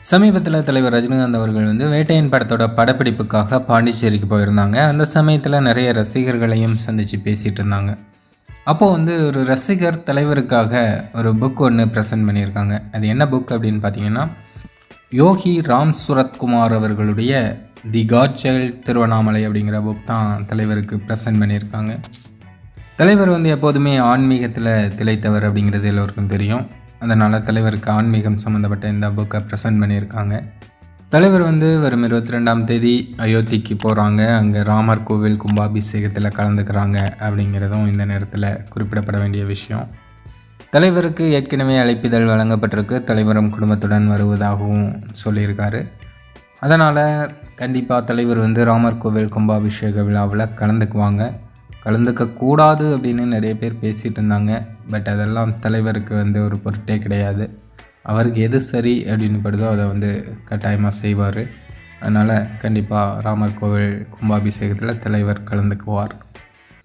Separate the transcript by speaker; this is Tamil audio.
Speaker 1: சமீபத்தில் தலைவர் ரஜினிகாந்த் அவர்கள் வந்து வேட்டையன் படத்தோட படப்பிடிப்புக்காக பாண்டிச்சேரிக்கு போயிருந்தாங்க. அந்த சமயத்தில் நிறைய ரசிகர்களையும் சந்தித்து பேசிகிட்டு இருந்தாங்க. அப்போது வந்து ஒரு ரசிகர் தலைவருக்காக ஒரு புக் ஒன்று ப்ரெசென்ட் பண்ணியிருக்காங்க. அது என்ன புக் அப்படின்னு பார்த்தீங்கன்னா யோகி ராம் சுரத்குமார் அவர்களுடைய தி காட் சைல்ட் திருவண்ணாமலை அப்படிங்கிற புக் தான் தலைவருக்கு ப்ரெசென்ட் பண்ணியிருக்காங்க. தலைவர் வந்து எப்போதுமே ஆன்மீகத்தில் திளைத்தவர் அப்படிங்கிறது எல்லோருக்கும் தெரியும். அதனால் தலைவருக்கு ஆன்மீகம் சம்மந்தப்பட்ட இந்த புக்கை ப்ரெசென்ட் பண்ணியிருக்காங்க. தலைவர் வந்து வரும் இருபத்தி ரெண்டாம் தேதி அயோத்திக்கு போகிறாங்க அங்கே ராமர் கோவில் கும்பாபிஷேகத்தில் கலந்துக்கிறாங்க அப்படிங்கிறதும் இந்த நேரத்தில் குறிப்பிடப்பட வேண்டிய விஷயம். தலைவருக்கு ஏற்கனவே அழைப்பிதழ் வழங்கப்பட்டிருக்கு. தலைவரும் குடும்பத்துடன் வருவதாகவும் சொல்லியிருக்காரு. அதனால் கண்டிப்பாக தலைவர் வந்து ராமர் கோவில் கும்பாபிஷேக விழாவில் கலந்துக்குவாங்க. கலந்துக்க கூடாது அப்படின்னு நிறைய பேர் பேசிகிட்டு இருந்தாங்க பட் அதெல்லாம் தலைவருக்கு வந்து ஒரு பொருட்டே கிடையாது. அவருக்கு எது சரி அப்படின்னு படுதோ அதை வந்து கட்டாயமாக செய்வார். அதனால் கண்டிப்பாக ராமர் கோவில் கும்பாபிஷேகத்தில் தலைவர் கலந்துக்குவார்.